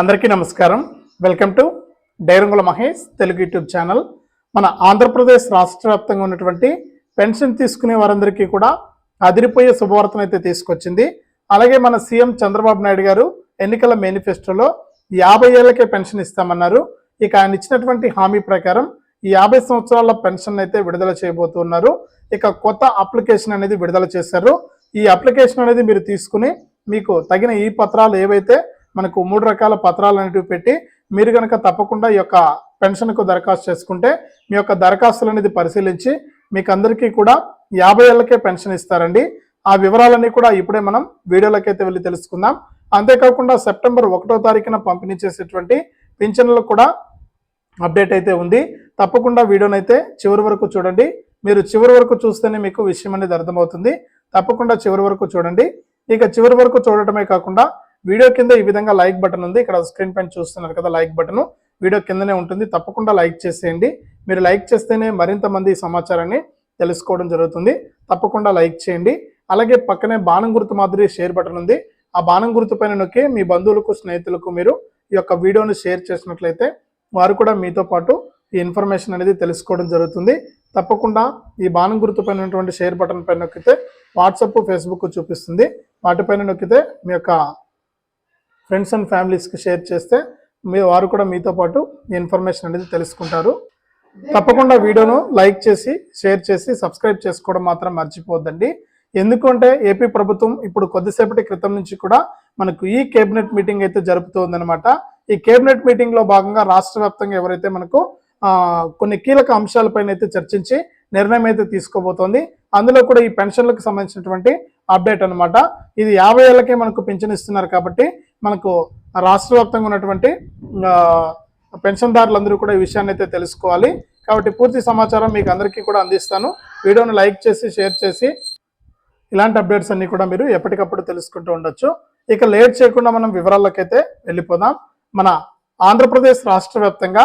అందరికీ నమస్కారం. Welcome to డైరంగుల మహేష్ తెలుగు యూట్యూబ్ ఛానల్. మన ఆంధ్రప్రదేశ్ రాష్ట్ర వ్యాప్తంగా ఉన్నటువంటి పెన్షన్ తీసుకునే వారందరికీ కూడా అదిరిపోయే శుభవార్తను అయితే తీసుకొచ్చింది. అలాగే మన సీఎం చంద్రబాబు నాయుడు గారు ఎన్నికల మేనిఫెస్టోలో యాభై ఏళ్ళకే పెన్షన్ ఇస్తామన్నారు. ఇక ఆయన ఇచ్చినటువంటి హామీ ప్రకారం ఈ యాభై సంవత్సరాల పెన్షన్ అయితే విడుదల చేయబోతున్నారు. ఇక కొత్త అప్లికేషన్ అనేది విడుదల చేశారు. ఈ అప్లికేషన్ అనేది మీరు తీసుకుని మీకు తగిన ఈ పత్రాలు ఏవైతే మనకు మూడు రకాల పత్రాలు అనేటివి పెట్టి మీరు కనుక తప్పకుండా ఈ యొక్క పెన్షన్కు దరఖాస్తు చేసుకుంటే మీ యొక్క దరఖాస్తులు అనేది పరిశీలించి మీకు అందరికీ కూడా యాభై ఏళ్ళకే పెన్షన్ ఇస్తారండి. ఆ వివరాలన్నీ కూడా ఇప్పుడే మనం వీడియోలకైతే వెళ్ళి తెలుసుకుందాం. అంతేకాకుండా సెప్టెంబర్ ఒకటో తారీఖున పంపిణీ చేసేటువంటి పింఛన్లు కూడా అప్డేట్ అయితే ఉంది. తప్పకుండా వీడియోనైతే చివరి వరకు చూడండి. మీరు చివరి వరకు చూస్తేనే మీకు విషయం అనేది అర్థమవుతుంది. తప్పకుండా చివరి వరకు చూడండి. ఇక చివరి వరకు చూడటమే కాకుండా వీడియో కింద ఈ విధంగా లైక్ బటన్ ఉంది. ఇక్కడ స్క్రీన్ పైన చూస్తున్నారు కదా లైక్ బటన్. వీడియో కిందనే ఉంటుంది. తప్పకుండా లైక్ చేసేయండి. మీరు లైక్ చేస్తేనే మరింత మంది ఈ సమాచారాన్ని తెలుసుకోవడం జరుగుతుంది. తప్పకుండా లైక్ చేయండి. అలాగే పక్కనే బాణం గుర్తు మాదిరి షేర్ బటన్ ఉంది. ఆ బాణం గుర్తు పైన నొక్కి మీ బంధువులకు స్నేహితులకు మీరు ఈ యొక్క వీడియోను షేర్ చేసినట్లయితే వారు కూడా మీతో పాటు ఈ ఇన్ఫర్మేషన్ అనేది తెలుసుకోవడం జరుగుతుంది. తప్పకుండా ఈ బాణం గుర్తు పైన ఉన్నటువంటి షేర్ బటన్ పైన నొక్కితే వాట్సాప్ ఫేస్బుక్ చూపిస్తుంది. వాటిపైన నొక్కితే మీ యొక్క ఫ్రెండ్స్ అండ్ ఫ్యామిలీస్కి షేర్ చేస్తే మీ వారు కూడా మీతో పాటు ఈ ఇన్ఫర్మేషన్ అనేది తెలుసుకుంటారు. తప్పకుండా వీడియోను లైక్ చేసి షేర్ చేసి సబ్స్క్రైబ్ చేసుకోవడం మాత్రం మర్చిపోద్దండి ఎందుకంటే ఏపీ ప్రభుత్వం ఇప్పుడు కొద్దిసేపటి క్రితం నుంచి కూడా మనకు ఈ కేబినెట్ మీటింగ్ అయితే జరుపుతుందనమాట ఈ కేబినెట్ మీటింగ్లో భాగంగా రాష్ట్ర వ్యాప్తంగా ఎవరైతే మనకు కొన్ని కీలక అంశాలపైన అయితే చర్చించి నిర్ణయం అయితే తీసుకోబోతోంది. అందులో కూడా ఈ పెన్షన్లకు సంబంధించినటువంటి అప్డేట్ అనమాట ఇది యాభై ఏళ్ళకే మనకు పెన్షన్ ఇస్తున్నారు కాబట్టి మనకు రాష్ట్ర వ్యాప్తంగా ఉన్నటువంటి పెన్షన్దారులందరూ కూడా ఈ విషయాన్ని అయితే తెలుసుకోవాలి. కాబట్టి పూర్తి సమాచారం మీకు అందరికీ కూడా అందిస్తాను. వీడియోను లైక్ చేసి షేర్ చేసి ఇలాంటి అప్డేట్స్ అన్నీ కూడా మీరు ఎప్పటికప్పుడు తెలుసుకుంటూ ఉండొచ్చు. ఇక లేట్ చేయకుండా మనం వివరాలకైతే వెళ్ళిపోదాం. మన ఆంధ్రప్రదేశ్ రాష్ట్ర వ్యాప్తంగా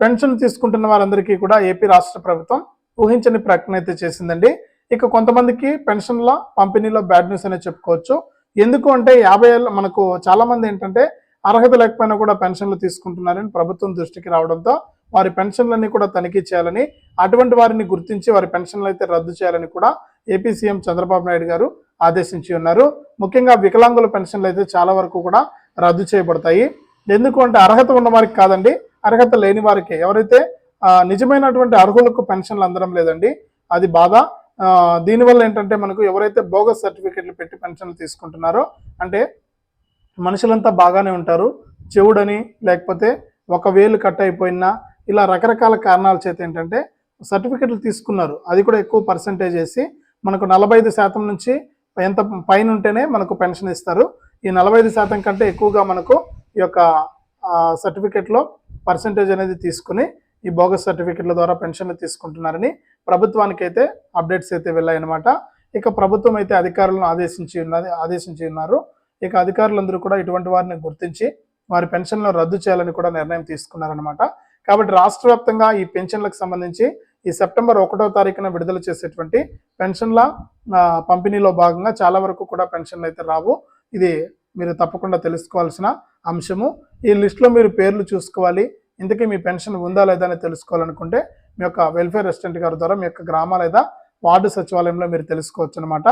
పెన్షన్ తీసుకుంటున్న వారందరికీ కూడా ఏపీ రాష్ట్ర ప్రభుత్వం ఊహించని ప్రకటన అయితే చేసిందండి. ఇక కొంతమందికి పెన్షన్ల పంపిణీలో బ్యాడ్ న్యూస్ అనే చెప్పుకోవచ్చు. ఎందుకు అంటే యాభై ఏళ్ళ మనకు చాలామంది ఏంటంటే అర్హత లేకపోయినా కూడా పెన్షన్లు తీసుకుంటున్నారని ప్రభుత్వం దృష్టికి రావడంతో వారి పెన్షన్లన్నీ కూడా తనిఖీ చేయాలని అటువంటి వారిని గుర్తించి వారి పెన్షన్లు అయితే రద్దు చేయాలని కూడా ఏపీ సీఎం చంద్రబాబు నాయుడు గారు ఆదేశించి ఉన్నారు. ముఖ్యంగా వికలాంగుల పెన్షన్లు అయితే చాలా వరకు కూడా రద్దు చేయబడతాయి. ఎందుకు అంటే అర్హత ఉన్న వారికి కాదండి అర్హత లేని వారికి. ఎవరైతే నిజమైనటువంటి అర్హులకు పెన్షన్లు అందడం లేదండి అది బాధ. దీనివల్ల ఏంటంటే మనకు ఎవరైతే బోగస్ సర్టిఫికెట్లు పెట్టి పెన్షన్లు తీసుకుంటున్నారో అంటే మనుషులంతా బాగానే ఉంటారు చెవుడని లేకపోతే ఒక వేలు కట్ అయిపోయినా ఇలా రకరకాల కారణాల చేత ఏంటంటే సర్టిఫికెట్లు తీసుకున్నారు. అది కూడా ఎక్కువ పర్సంటేజ్ వేసి మనకు నలభై ఐదు శాతం నుంచి ఎంత పైన ఉంటేనే మనకు పెన్షన్ ఇస్తారు. ఈ నలభై ఐదు శాతం కంటే ఎక్కువగా మనకు ఈ యొక్క సర్టిఫికెట్లో పర్సంటేజ్ అనేది తీసుకుని ఈ బోగస్ సర్టిఫికెట్ల ద్వారా పెన్షన్లు తీసుకుంటున్నారని ప్రభుత్వానికి అయితే అప్డేట్స్ అయితే వెళ్ళాయన్నమాట. ఇక ప్రభుత్వం అయితే అధికారులను ఆదేశించి ఉన్నది ఆదేశించి ఉన్నారు. ఇక అధికారులందరూ కూడా ఇటువంటి వారిని గుర్తించి వారి పెన్షన్లను రద్దు చేయాలని కూడా నిర్ణయం తీసుకున్నారనమాట కాబట్టి రాష్ట్ర వ్యాప్తంగా ఈ పెన్షన్లకు సంబంధించి ఈ సెప్టెంబర్ ఒకటో తారీఖున విడుదల చేసేటువంటి పెన్షన్ల పంపిణీలో భాగంగా చాలా వరకు కూడా పెన్షన్లు అయితే రావు. ఇది మీరు తప్పకుండా తెలుసుకోవాల్సిన అంశము. ఈ లిస్టులో మీరు పేర్లు చూసుకోవాలి. ఇంతకీ మీ పెన్షన్ ఉందా లేదా అని తెలుసుకోవాలనుకుంటే మీ యొక్క వెల్ఫేర్ రెసిడెంట్ గారి ద్వారా మీ యొక్క గ్రామ లేదా వార్డు సచివాలయంలో మీరు తెలుసుకోవచ్చు అనమాట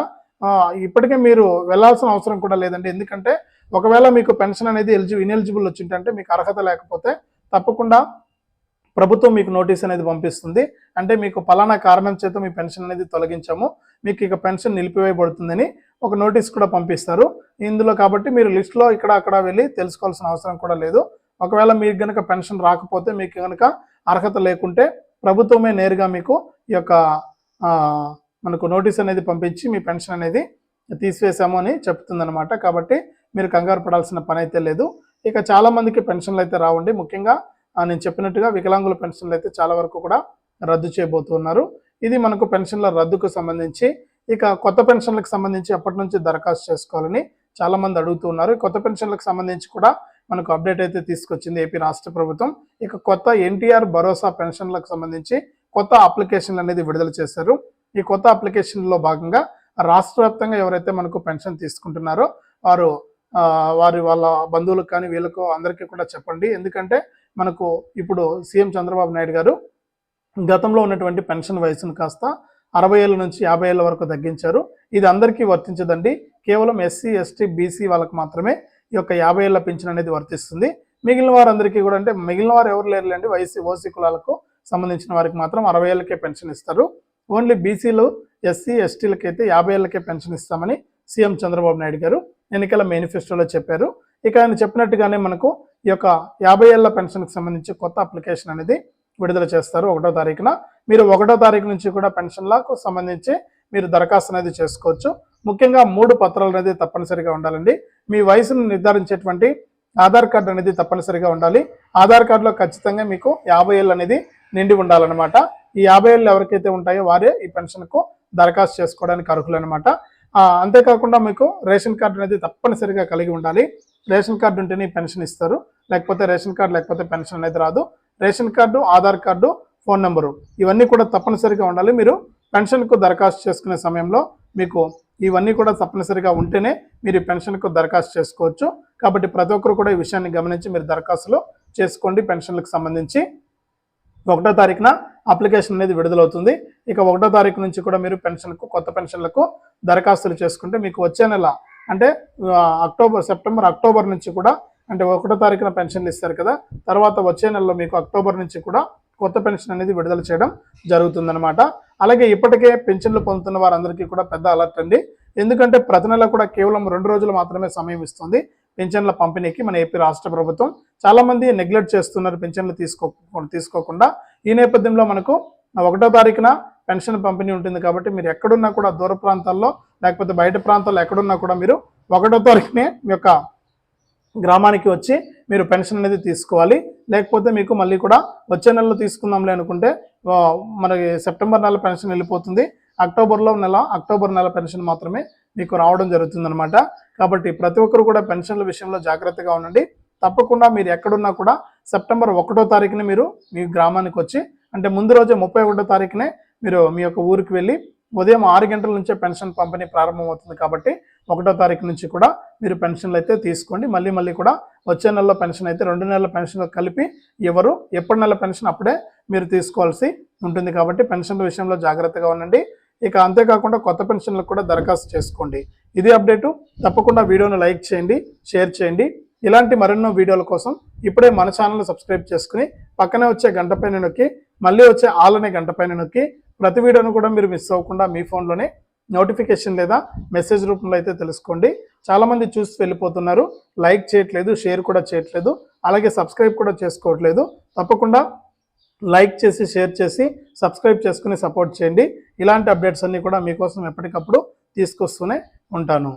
ఇప్పటికే మీరు వెళ్ళాల్సిన అవసరం కూడా లేదండి. ఎందుకంటే ఒకవేళ మీకు పెన్షన్ అనేది ఎలిజి ఇనెలిజిబుల్ వచ్చిందంటే మీకు అర్హత లేకపోతే తప్పకుండా ప్రభుత్వం మీకు నోటీస్ అనేది పంపిస్తుంది. అంటే మీకు పలానా కారణం చేత మీ పెన్షన్ అనేది తొలగించాము. మీకు ఇక పెన్షన్ నిలిపివేయబడుతుందని ఒక నోటీస్ కూడా పంపిస్తారు. ఇందులో కాబట్టి మీరు లిస్ట్లో ఇక్కడ అక్కడ వెళ్ళి తెలుసుకోవాల్సిన అవసరం కూడా లేదు. ఒకవేళ మీకు కనుక పెన్షన్ రాకపోతే మీకు కనుక అర్హత లేకుంటే ప్రభుత్వమే నేరుగా మీకు ఈ యొక్క మనకు నోటీస్ అనేది పంపించి మీ పెన్షన్ అనేది తీసివేశాము అని చెప్తుందనమాట కాబట్టి మీరు కంగారు పడాల్సిన పని అయితే లేదు. ఇక చాలామందికి పెన్షన్లు అయితే రావండి. ముఖ్యంగా నేను చెప్పినట్టుగా వికలాంగుల పెన్షన్లు అయితే చాలా వరకు కూడా రద్దు చేయబోతున్నారు ఇది మనకు పెన్షన్ల రద్దుకు సంబంధించి ఇక కొత్త పెన్షన్లకు సంబంధించి ఎప్పటి నుంచి దరఖాస్తు చేసుకోవాలని చాలామంది అడుగుతున్నారు కొత్త పెన్షన్లకు సంబంధించి కూడా మనకు అప్డేట్ అయితే తీసుకొచ్చింది ఏపీ రాష్ట్ర ప్రభుత్వం. ఇక కొత్త ఎన్టీఆర్ భరోసా పెన్షన్లకు సంబంధించి కొత్త అప్లికేషన్లు అనేది విడుదల చేశారు. ఈ కొత్త అప్లికేషన్లో భాగంగా రాష్ట్ర వ్యాప్తంగా ఎవరైతే మనకు పెన్షన్ తీసుకుంటున్నారో వారు వారి వాళ్ళ బంధువులకు కానీ వీళ్ళకు అందరికీ కూడా చెప్పండి. ఎందుకంటే మనకు ఇప్పుడు సీఎం చంద్రబాబు నాయుడు గారు గతంలో ఉన్నటువంటి పెన్షన్ వయసును కాస్త అరవై ఏళ్ళ నుంచి యాభై ఏళ్ళ వరకు తగ్గించారు. ఇది అందరికీ వర్తించదండి. కేవలం ఎస్సీ ఎస్టీ బీసీ వాళ్ళకి మాత్రమే ఈ యొక్క యాభై ఏళ్ళ పింఛన్ అనేది వర్తిస్తుంది. మిగిలిన వారందరికీ కూడా అంటే మిగిలిన వారు ఎవరు లేరులేండి వైసీ ఓసీ కులాలకు సంబంధించిన వారికి మాత్రం అరవై ఏళ్ళకే పెన్షన్ ఇస్తారు. ఓన్లీ బీసీలు ఎస్సీ ఎస్టీలకి అయితే యాభై ఏళ్ళకే పెన్షన్ ఇస్తామని సీఎం చంద్రబాబు నాయుడు గారు ఎన్నికల మేనిఫెస్టోలో చెప్పారు. ఇక ఆయన చెప్పినట్టుగానే మనకు ఈ యొక్క యాభై ఏళ్ళ పెన్షన్కి సంబంధించి కొత్త అప్లికేషన్ అనేది విడుదల చేస్తారు ఒకటో తారీఖున. మీరు ఒకటో తారీఖు నుంచి కూడా పెన్షన్లకు సంబంధించి మీరు దరఖాస్తు అనేది చేసుకోవచ్చు. ముఖ్యంగా మూడు పత్రాలు అనేది తప్పనిసరిగా ఉండాలండి. మీ వయసును నిర్ధారించేటువంటి ఆధార్ కార్డు అనేది తప్పనిసరిగా ఉండాలి. ఆధార్ కార్డులో ఖచ్చితంగా మీకు యాభై ఏళ్ళు అనేది నిండి ఉండాలన్నమాట. ఈ యాభై ఏళ్ళు ఎవరికైతే ఉంటాయో వారే ఈ పెన్షన్కు దరఖాస్తు చేసుకోవడానికి అర్హులు అనమాట అంతేకాకుండా మీకు రేషన్ కార్డు అనేది తప్పనిసరిగా కలిగి ఉండాలి. రేషన్ కార్డు ఉంటేనే పెన్షన్ ఇస్తారు. లేకపోతే రేషన్ కార్డు లేకపోతే పెన్షన్ అనేది రాదు. Ration card Aadhaar card phone number ఇవన్నీ కూడా తప్పనిసరిగా ఉండాలి. మీరు పెన్షన్కు దరఖాస్తు చేసుకునే సమయంలో మీకు ఇవన్నీ కూడా తప్పనిసరిగా ఉంటేనే మీరు పెన్షన్కు దరఖాస్తు చేసుకోవచ్చు. కాబట్టి ప్రతి ఒక్కరు కూడా ఈ విషయాన్ని గమనించి మీరు దరఖాస్తులు చేసుకోండి. పెన్షన్లకు సంబంధించి ఒకటో తారీఖున అప్లికేషన్ అనేది విడుదలవుతుంది. ఇక ఒకటో తారీఖు నుంచి కూడా మీరు పెన్షన్కు కొత్త పెన్షన్లకు దరఖాస్తులు చేసుకుంటే మీకు వచ్చే నెల అంటే అక్టోబర్ సెప్టెంబర్ అక్టోబర్ నుంచి కూడా అంటే ఒకటో తారీఖున పెన్షన్లు ఇస్తారు కదా. తర్వాత వచ్చే నెలలో మీకు అక్టోబర్ నుంచి కూడా కొత్త పెన్షన్ అనేది విడుదల చేయడం జరుగుతుందన్నమాట. అలాగే ఇప్పటికే పెన్షన్లు పొందుతున్న వారందరికీ కూడా పెద్ద అలర్ట్ అండి. ఎందుకంటే ప్రతి నెల కూడా కేవలం రెండు రోజులు మాత్రమే సమయం ఇస్తుంది పెన్షన్ల పంపిణీకి మన ఏపీ రాష్ట్ర ప్రభుత్వం. చాలామంది నెగ్లెక్ట్ చేస్తున్నారు పెన్షన్లు తీసుకో తీసుకోకుండా. ఈ నేపథ్యంలో మనకు ఒకటో తారీఖున పెన్షన్ పంపిణీ ఉంటుంది కాబట్టి మీరు ఎక్కడున్నా కూడా దూర ప్రాంతాల్లో లేకపోతే బయట ప్రాంతాల్లో ఎక్కడున్నా కూడా మీరు ఒకటో తారీఖునే మీ యొక్క గ్రామానికి వచ్చి మీరు పెన్షన్ అనేది తీసుకోవాలి. లేకపోతే మీకు మళ్ళీ కూడా వచ్చే నెలలో తీసుకుందాంలే అనుకుంటే మనకి సెప్టెంబర్ నెల పెన్షన్ వెళ్ళిపోతుంది. అక్టోబర్లో నెల అక్టోబర్ నెల పెన్షన్ మాత్రమే మీకు రావడం జరుగుతుందనమాట కాబట్టి ప్రతి ఒక్కరు కూడా పెన్షన్ల విషయంలో జాగ్రత్తగా ఉండండి. తప్పకుండా మీరు ఎక్కడున్నా కూడా సెప్టెంబర్ ఒకటో తారీఖున మీరు మీ గ్రామానికి వచ్చి అంటే ముందు రోజే ముప్పై ఒకటో తారీఖునే మీరు మీ యొక్క ఊరికి వెళ్ళి ఉదయం ఆరు గంటల నుంచే పెన్షన్ పంపిణీ ప్రారంభమవుతుంది కాబట్టి ఒకటో తారీఖు నుంచి కూడా మీరు పెన్షన్లు అయితే తీసుకోండి. మళ్ళీ మళ్ళీ కూడా వచ్చే నెలలో పెన్షన్ అయితే రెండు నెలల పెన్షన్ కలిపి ఎవరు ఎప్పటి నెల పెన్షన్ అప్పుడే మీరు తీసుకోవాల్సి ఉంటుంది కాబట్టి పెన్షన్ల విషయంలో జాగ్రత్తగా ఉండండి. ఇక అంతేకాకుండా కొత్త పెన్షన్లకు కూడా దరఖాస్తు చేసుకోండి. ఇది అప్డేటు. తప్పకుండా వీడియోను లైక్ చేయండి షేర్ చేయండి. ఇలాంటి మరెన్నో వీడియోల కోసం ఇప్పుడే మన ఛానల్ని సబ్స్క్రైబ్ చేసుకుని పక్కనే వచ్చే గంట పైన నొక్కి మళ్ళీ వచ్చే ఆల్ అనే గంట పైన నొక్కి ప్రతి వీడియోను కూడా మీరు మిస్ అవ్వకుండా మీ ఫోన్లోనే నోటిఫికేషన్ లేదా మెసేజ్ రూపంలో అయితే తెలుసుకోండి. చాలామంది చూసి వెళ్ళిపోతున్నారు. లైక్ చేయట్లేదు షేర్ కూడా చేయట్లేదు. అలాగే సబ్స్క్రైబ్ కూడా చేసుకోవట్లేదు. తప్పకుండా లైక్ చేసి షేర్ చేసి సబ్స్క్రైబ్ చేసుకుని సపోర్ట్ చేయండి. ఇలాంటి అప్డేట్స్ అన్నీ కూడా మీకోసం ఎప్పటికప్పుడు తీసుకొస్తూనే ఉంటాను.